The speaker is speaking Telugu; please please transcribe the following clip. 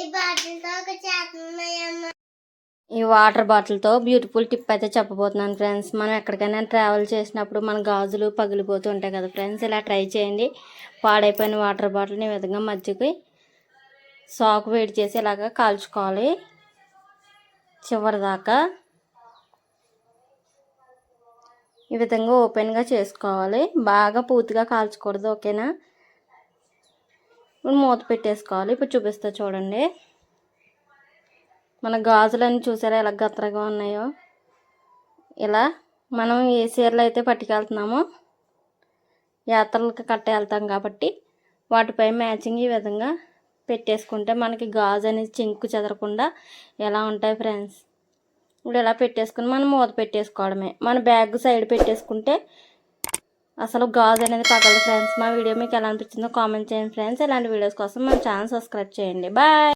ఈ బాటిల్తో ఒక ఈ వాటర్ బాటిల్తో బ్యూటిఫుల్ టిప్ అయితే చెప్పబోతున్నాను ఫ్రెండ్స్. మనం ఎక్కడికైనా ట్రావెల్ చేసినప్పుడు మన గాజులు పగిలిపోతూ ఉంటాయి కదా ఫ్రెండ్స్. ఇలా ట్రై చేయండి. పాడైపోయిన వాటర్ బాటిల్ని ఈ విధంగా మధ్యకి సాకు వేడి చేసి ఇలాగ కాల్చుకోవాలి. చివరి దాకా ఈ విధంగా ఓపెన్గా చేసుకోవాలి. బాగా పూర్తిగా కాల్చకూడదు ఓకేనా? ఇప్పుడు మూత పెట్టేసుకోవాలి. ఇప్పుడు చూపిస్తా చూడండి. మన గాజులన్నీ చూసారా ఎలా గత్తరగా ఉన్నాయో? ఇలా మనం ఏ చీరలు అయితే పట్టుకెళ్తున్నామో యాత్రలకు కట్ట వెళ్తాం కాబట్టి వాటిపై మ్యాచింగ్ ఈ విధంగా పెట్టేసుకుంటే మనకి గాజు అనేది చెంకు చెదరకుండా ఎలా ఉంటాయి ఫ్రెండ్స్? ఇప్పుడు ఇలా పెట్టేసుకుని మనం మూత పెట్టేసుకోవడమే. మన బ్యాగ్ సైడ్ పెట్టేసుకుంటే అసలు గాజు అనేది పగలదు ఫ్రెండ్స్. మా వీడియో మీకు ఎలా అనిపించిందో కామెంట్ చేయండి ఫ్రెండ్స్. ఇలాంటి వీడియోస్ కోసం మన ఛానల్ సబ్స్క్రైబ్ చేయండి. బాయ్.